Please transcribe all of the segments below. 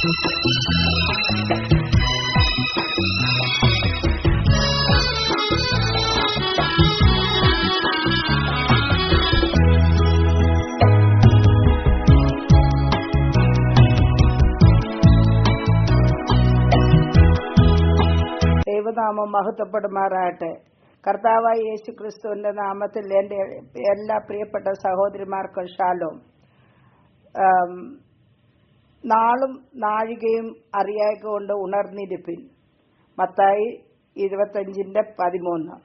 ദൈവനാമം മഹത്വപ്പെടുമാറാകട്ടെ. കർത്താവായ യേശു ക്രിസ്തുവിന്റെ നാമത്തിൽ എന്റെ എല്ലാ പ്രിയപ്പെട്ട സഹോദരിമാർക്കും ഷാലോം. നാളും നാഴികയും അറിയാകൊണ്ട് ഉണർന്നിരിപ്പിൻ. മത്തായി ഇരുപത്തഞ്ചിന്റെ പതിമൂന്ന്.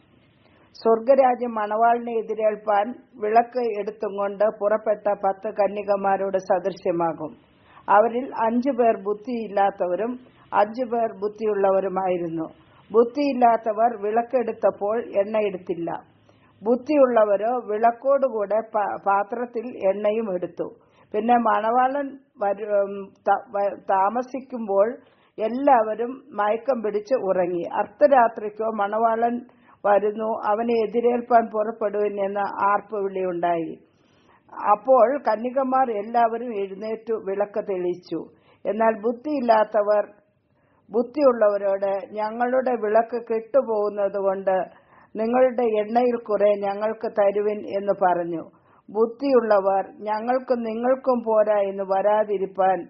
സ്വർഗരാജ്യം മണവാളിനെ എതിരേൽപ്പാൻ വിളക്ക് എടുത്തുകൊണ്ട് പുറപ്പെട്ട പത്ത് കന്യകമാരോട് സദൃശ്യമാകും. അവരിൽ അഞ്ചു പേർ ബുദ്ധിയില്ലാത്തവരും അഞ്ചു പേർ ബുദ്ധിയുള്ളവരുമായിരുന്നു. ബുദ്ധിയില്ലാത്തവർ വിളക്കെടുത്തപ്പോൾ എണ്ണയെടുത്തില്ല ബുദ്ധിയുള്ളവരോ വിളക്കോടുകൂടെ പാത്രത്തിൽ എണ്ണയും എടുത്തു. പിന്നെ മണവാളൻ താമസിക്കുമ്പോൾ എല്ലാവരും മയക്കം പിടിച്ച് ഉറങ്ങി. അർദ്ധരാത്രിക്കോ മണവാളൻ വരുന്നു അവനെ എതിരേൽപ്പാൻ പുറപ്പെടുവിൻ എന്ന ആർപ്പ് വിളിയുണ്ടായി. അപ്പോൾ കന്യകമാർ എല്ലാവരും എഴുന്നേറ്റു വിളക്ക് തെളിയിച്ചു എന്നാൽ ബുദ്ധിയില്ലാത്തവർ ബുദ്ധിയുള്ളവരോട് ഞങ്ങളുടെ വിളക്ക് കെട്ടുപോകുന്നത് കൊണ്ട് നിങ്ങളുടെ എണ്ണയിൽ കുറെ ഞങ്ങൾക്ക് തരുവിൻ എന്ന് പറഞ്ഞു. ബുദ്ധിയുള്ളവർ ഞങ്ങൾക്കും നിങ്ങൾക്കും പോരാ എന്ന് വരാതിരിപ്പാൻ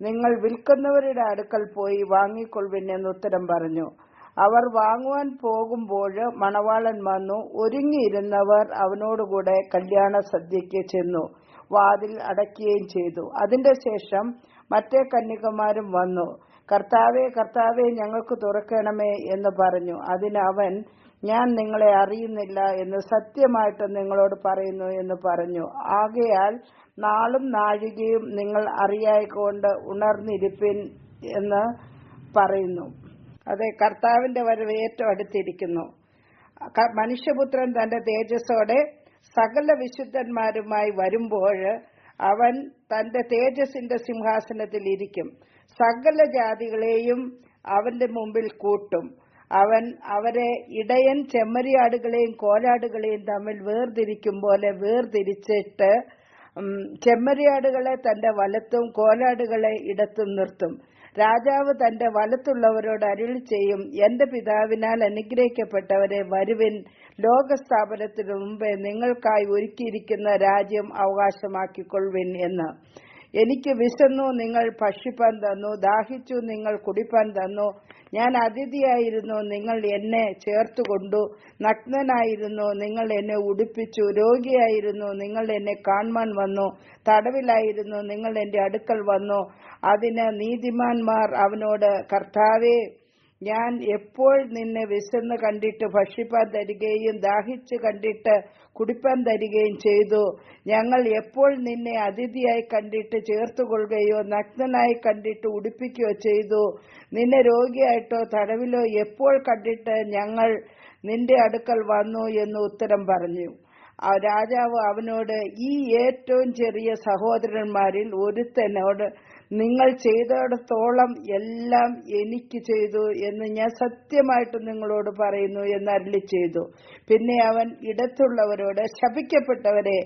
നിങ്ങൾ വിൽക്കുന്നവരുടെ അടുക്കൽ പോയി വാങ്ങിക്കൊള്ളുവിൻ എന്ന് ഉത്തരം പറഞ്ഞു. അവർ വാങ്ങുവാൻ പോകുമ്പോൾ മണവാളൻ വന്നു. ഒരുങ്ങിയിരുന്നവർ അവനോടുകൂടെ കല്യാണ സദ്യയ്ക്ക് ചെന്നു. വാതിൽ അടയ്ക്കുകയും ചെയ്തു. അതിന്റെ ശേഷം മറ്റേ കന്യകമാരും വന്നു. കർത്താവെ കർത്താവെ ഞങ്ങൾക്ക് തുറക്കണമേ എന്ന് പറഞ്ഞു. അതിന് അവൻ ഞാൻ നിങ്ങളെ അറിയുന്നില്ല എന്ന് സത്യമായിട്ട് നിങ്ങളോട് പറയുന്നു എന്ന് പറഞ്ഞു. ആകയാൽ നാളും നാഴികയും നിങ്ങൾ അറിയായിക്കൊണ്ട് ഉണർന്നിരിപ്പിൻ എന്ന് പറയുന്നു. അതെ കർത്താവിന്റെ വരവ് ഏറ്റവും അടുത്തിരിക്കുന്നു. മനുഷ്യപുത്രൻ തന്റെ തേജസ്സോടെ സകല വിശുദ്ധന്മാരുമായി വരുമ്പോൾ അവൻ തന്റെ തേജസ്സിന്റെ സിംഹാസനത്തിൽ ഇരിക്കും. സകല ജാതികളെയും അവന്റെ മുമ്പിൽ കൂട്ടും. അവൻ അവരെ ഇടയൻ ചെമ്മരിയാടുകളെയും കോലാടുകളെയും തമ്മിൽ വേർതിരിക്കും പോലെ വേർതിരിച്ചിട്ട് ചെമ്മരിയാടുകളെ തന്റെ വലത്തും കോലാടുകളെ ഇടത്തും നിർത്തും. രാജാവ് തന്റെ വലത്തുള്ളവരോട് അരുളി ചെയ്യും എന്റെ പിതാവിനാൽ അനുഗ്രഹിക്കപ്പെട്ടവരെ വരുവിൻ. ലോകസ്ഥാപനത്തിനു മുമ്പേ നിങ്ങൾക്കായി ഒരുക്കിയിരിക്കുന്ന രാജ്യം അവകാശമാക്കിക്കൊള്ളുവിൻ എന്ന്. എനിക്ക് വിശന്നു നിങ്ങൾ ഭക്ഷിപ്പാൻ തന്നു ദാഹിച്ചു നിങ്ങൾ കുടിപ്പാൻ തന്നു. ഞാൻ അതിഥിയായിരുന്നു നിങ്ങൾ എന്നെ ചേർത്തുകൊണ്ടു. നഗ്നനായിരുന്നു നിങ്ങൾ എന്നെ ഉടുപ്പിച്ചു. രോഗിയായിരുന്നു നിങ്ങൾ എന്നെ കാണുവാൻ വന്നു. തടവിലായിരുന്നു നിങ്ങൾ എന്റെ അടുക്കൽ വന്നു. അതിന് നീതിമാന്മാർ അവനോട് കർത്താവേ ഞാൻ എപ്പോൾ നിന്നെ വിശന്ന് കണ്ടിട്ട് ഭക്ഷിപ്പാൻ തരികയും ദാഹിച്ച് കണ്ടിട്ട് കുടിപ്പാൻ തരികയും ചെയ്തു? ഞങ്ങൾ എപ്പോൾ നിന്നെ അതിഥിയായി കണ്ടിട്ട് ചേർത്തുകൊള്ളുകയോ നഗ്നനായി കണ്ടിട്ട് ഉടുപ്പിക്കുകയോ ചെയ്തു? നിന്നെ രോഗിയായിട്ടോ തടവിലോ എപ്പോൾ കണ്ടിട്ട് ഞങ്ങൾ നിന്റെ അടുക്കൽ വന്നു എന്ന് ഉത്തരം പറഞ്ഞു. രാജാവ് അവനോട് ഈ ഏറ്റവും ചെറിയ സഹോദരന്മാരിൽ ഒരുത്തനോട് നിങ്ങൾ ചെയ്തിടത്തോളം എല്ലാം എനിക്ക് ചെയ്തു എന്ന് ഞാൻ സത്യമായിട്ട് നിങ്ങളോട് പറയുന്നു എന്ന് അരളി ചെയ്തു. പിന്നെ അവൻ ഇടത്തുള്ളവരോട് ശപിക്കപ്പെട്ടവരെ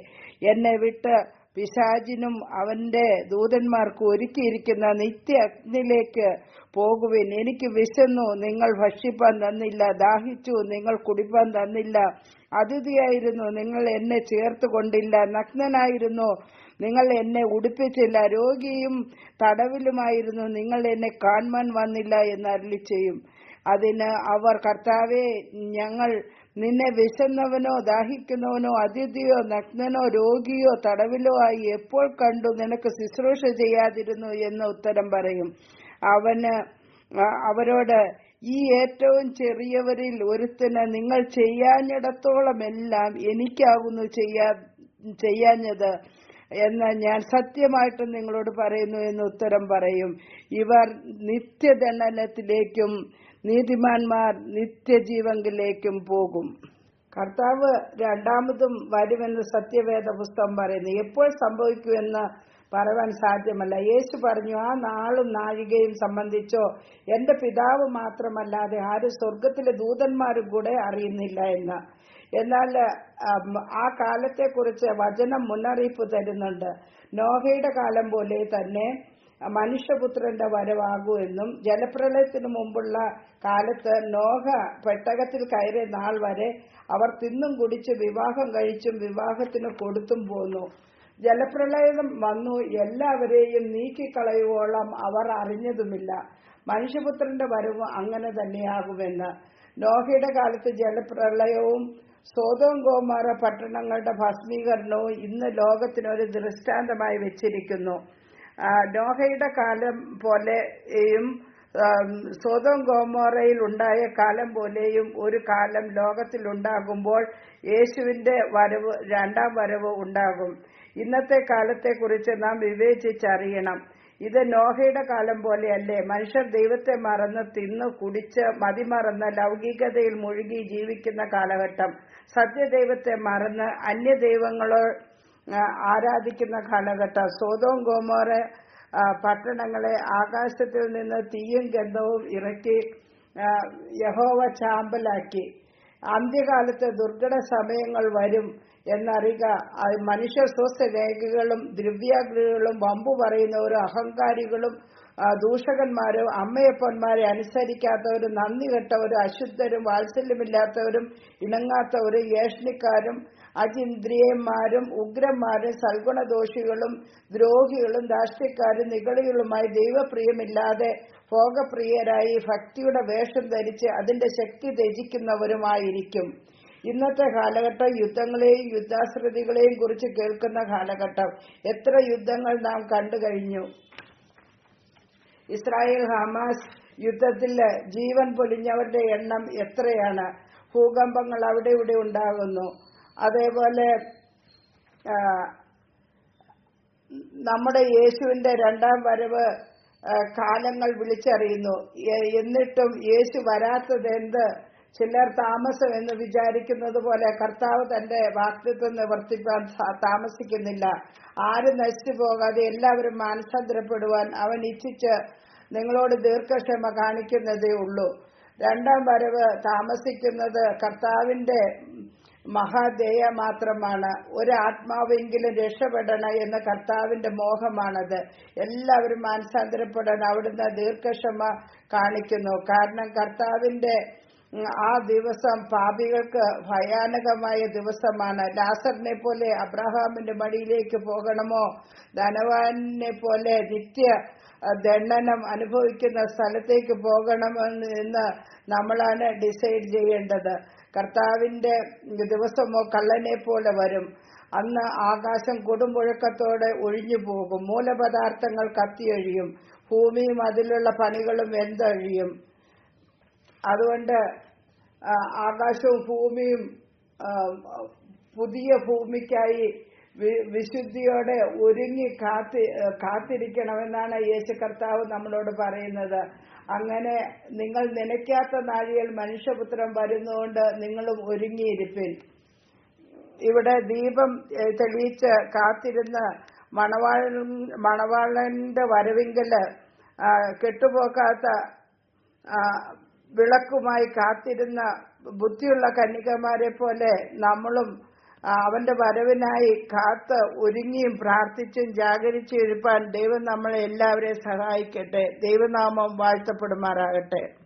എന്നെ വിട്ട് പിശാചിനും അവന്റെ ദൂതന്മാർക്കും ഒരുക്കിയിരിക്കുന്ന നിത്യ അഗ്നിലേക്ക് പോകുവിൻ. എനിക്ക് വിശന്നു നിങ്ങൾ ഭക്ഷിപ്പാൻ തന്നില്ല ദാഹിച്ചു നിങ്ങൾ കുടിപ്പാൻ തന്നില്ല അതിഥിയായിരുന്നു നിങ്ങൾ എന്നെ ചേർത്ത് കൊണ്ടില്ല നഗ്നനായിരുന്നു നിങ്ങൾ എന്നെ ഉടുപ്പിച്ചില്ല രോഗിയും തടവിലുമായിരുന്നു. നിങ്ങൾ എന്നെ കാണുവാൻ വന്നില്ല എന്ന് അരുളി ചെയ്യും. അതിന് അവർ കർത്താവെ ഞങ്ങൾ നിന്നെ വിശന്നവനോ ദാഹിക്കുന്നവനോ അതിഥിയോ നഗ്നനോ രോഗിയോ തടവിലോ ആയി എപ്പോൾ കണ്ടു നിനക്ക് ശുശ്രൂഷ ചെയ്യാതിരുന്നു? എന്ന് ഉത്തരം പറയും. അവന് അവരോട് ഈ ഏറ്റവും ചെറിയവരിൽ ഒരുത്തിന് നിങ്ങൾ ചെയ്യാഞ്ഞിടത്തോളം എല്ലാം എനിക്കാകുന്നു ചെയ്യാ ചെയ്യാഞ്ഞത്. എന്ന് ഞാൻ സത്യമായിട്ടും നിങ്ങളോട് പറയുന്നു എന്ന് ഉത്തരം പറയും. ഇവർ നിത്യദണ്ഡനത്തിലേക്കും നീതിമാന്മാർ നിത്യജീവങ്കിലേക്കും പോകും. കർത്താവ് രണ്ടാമതും വരുമെന്ന് സത്യവേദ പുസ്തകം പറയുന്നു. എപ്പോൾ സംഭവിക്കുമെന്ന് പറയാൻ സാധ്യമല്ല. യേശു പറഞ്ഞു ആ നാളും നാഴികയും സംബന്ധിച്ചോ എന്റെ പിതാവ് മാത്രമല്ലാതെ ആരും സ്വർഗത്തിലെ ദൂതന്മാരും കൂടെ അറിയുന്നില്ല എന്ന്. എന്നാൽ ആ കാലത്തെ കുറിച്ച് വചനം മുന്നറിയിപ്പ് തരുന്നുണ്ട്. നോഹയുടെ കാലം പോലെ തന്നെ മനുഷ്യപുത്രന്റെ വരവാകൂ എന്നും ജലപ്രളയത്തിന് മുമ്പുള്ള കാലത്ത് നോഹ പെട്ടകത്തിൽ കയറിയ നാൾ വരെ അവർ തിന്നും കുടിച്ച് വിവാഹം കഴിച്ചും വിവാഹത്തിന് കൊടുത്തും പോന്നു. ജലപ്രളയം വന്നു എല്ലാവരെയും നീക്കിക്കളയുവോളം അവർ അറിഞ്ഞതുമില്ല. മനുഷ്യപുത്രന്റെ വരവ് അങ്ങനെ തന്നെയാകുമെന്ന്. നോഹയുടെ കാലത്ത് ജലപ്രളയവും സോതോം ഗോമാറ പട്ടണങ്ങളുടെ ഭസ്മീകരണവും ഇന്ന് ലോകത്തിനൊരു ദൃഷ്ടാന്തമായി വെച്ചിരിക്കുന്നു. നോഹയുടെ കാലം പോലെയും സ്വതം ഗോമോറയിൽ ഉണ്ടായ കാലം പോലെയും ഒരു കാലം ലോകത്തിൽ ഉണ്ടാകുമ്പോൾ യേശുവിന്റെ വരവ് രണ്ടാം വരവ് ഉണ്ടാകും. ഇന്നത്തെ കാലത്തെക്കുറിച്ച് നാം വിവേചിച്ചറിയണം. ഇത് നോഹയുടെ കാലം പോലെയല്ലേ? മനുഷ്യർ ദൈവത്തെ മറന്ന് തിന്ന് കുടിച്ച് മതിമറന്ന് ലൗകികതയിൽ മുഴുകി ജീവിക്കുന്ന കാലഘട്ടം. സത്യദൈവത്തെ മറന്ന് അന്യദൈവങ്ങളോ ദൈവങ്ങളോ ആരാധിക്കുന്ന കാലഘട്ടം. സ്വതവും ഗോമോറ പട്ടണങ്ങളെ ആകാശത്തിൽ നിന്ന് തീയും ഗന്ധവും ഇറക്കി യഹോവ ചാമ്പലാക്കി. അന്ത്യകാലത്ത് ദുർഘട സമയങ്ങൾ വരും എന്നറിയുക. മനുഷ്യ സ്വസ്ഥരേഖകളും ദ്രവ്യാഗ്രഹികളും വമ്പു പറയുന്നവരും അഹങ്കാരികളും ദൂഷകന്മാരും അമ്മയപ്പന്മാരെ അനുസരിക്കാത്തവരും നന്ദി കെട്ടവരും അശുദ്ധരും വാത്സല്യമില്ലാത്തവരും ഇണങ്ങാത്തവരും ഏഷ്ണിക്കാരും അചിന്ദ്രിയന്മാരും ഉഗ്രന്മാരും സൽഗുണദോഷികളും ദ്രോഹികളും രാഷ്ട്രീയക്കാരും നികളികളുമായി ദൈവപ്രിയമില്ലാതെ ഭോഗപ്രിയരായി ഭക്തിയുടെ വേഷം ധരിച്ച് അതിന്റെ ശക്തി ത്യജിക്കുന്നവരുമായിരിക്കും. ഇന്നത്തെ കാലഘട്ടം യുദ്ധങ്ങളെയും യുദ്ധാശ്രതികളെയും കുറിച്ച് കേൾക്കുന്ന കാലഘട്ടം. എത്ര യുദ്ധങ്ങൾ നാം കണ്ടു കഴിഞ്ഞു ഇസ്രായേൽ ഹമാസ് യുദ്ധത്തിൽ ജീവൻ പൊലിഞ്ഞവരുടെ എണ്ണം എത്രയാണ്? ഭൂകമ്പങ്ങൾ അവിടെ ഇവിടെ ഉണ്ടാകുന്നു. അതേപോലെ നമ്മുടെ യേശുവിന്റെ രണ്ടാം വരവ് കാലങ്ങൾ വിളിച്ചറിയുന്നു. എന്നിട്ടും യേശു വരാത്തത് എന്ത് ചിലർ താമസം എന്ന് വിചാരിക്കുന്നത് പോലെ കർത്താവ് തന്റെ വാക്തത്വം നിവർത്തിപ്പാൻ താമസിക്കുന്നില്ല. ആരും നശിച്ചു പോകാതെ എല്ലാവരും മാനസാന്തരപ്പെടുവാൻ അവൻ ഇച്ഛിച്ച് നിങ്ങളോട് ദീർഘക്ഷമ കാണിക്കുന്നതേ ഉള്ളൂ. രണ്ടാം വരവ് താമസിക്കുന്നത് കർത്താവിന്റെ മഹാദേയ മാത്രമാണ്. ഒരു ആത്മാവെങ്കിലും രക്ഷപ്പെടണം എന്ന കർത്താവിന്റെ മോഹമാണത്. എല്ലാവരും മാനസാന്തരപ്പെടാൻ അവിടുന്ന് ദീർഘക്ഷമ കാണിക്കുന്നു. കാരണം കർത്താവിന്റെ ആ ദിവസം പാപികൾക്ക് ഭയാനകമായ ദിവസമാണ്. ലാസറിനെ പോലെ അബ്രഹാമിന്റെ മടിയിലേക്ക് പോകണമോ? ധനവാനെ പോലെ നിത്യ ദണ്ഡനം അനുഭവിക്കുന്ന സ്ഥലത്തേക്ക് പോകണമെന്ന് നമ്മളാണ് ഡിസൈഡ് ചെയ്യേണ്ടത്. കർത്താവിന്റെ ദിവസമോ കള്ളനെ പോലെ വരും. അന്ന് ആകാശം കൊടുമുഴക്കത്തോടെ ഒഴിഞ്ഞു പോകും മൂലപദാർത്ഥങ്ങൾ കത്തിയൊഴിയും. ഭൂമിയും അതിലുള്ള പണികളും വെന്തഴിയും. അതുകൊണ്ട് ആകാശവും ഭൂമിയും പുതിയ ഭൂമിക്കായി വിശുദ്ധിയോടെ ഒരുങ്ങി കാത്തി കാത്തിരിക്കണമെന്നാണ് യേശു കർത്താവ് നമ്മളോട് പറയുന്നത്. അങ്ങനെ നിങ്ങൾ നനയ്ക്കാത്ത നാഴികയിൽ മനുഷ്യപുത്രം വരുന്നതുകൊണ്ട് നിങ്ങളും ഒരുങ്ങിയിരിപ്പിൻ. ഇവിടെ ദീപം തെളിയിച്ച് കാത്തിരുന്ന് മണവാളൻ മണവാളന്റെ വരവിങ്കൽ കെട്ടുപോക്കാത്ത വിളക്കുമായി കാത്തിരുന്ന ബുദ്ധിയുള്ള കന്യകമാരെ പോലെ നമ്മളും അവന്റെ വരവിനായി കാത്ത് ഒരുങ്ങിയും പ്രാർത്ഥിച്ചും ജാഗരിച്ചും ഇരുപ്പാൻ ദൈവം നമ്മളെ എല്ലാവരെയും സഹായിക്കട്ടെ. ദൈവനാമം വാഴ്ത്തപ്പെടുമാറാകട്ടെ.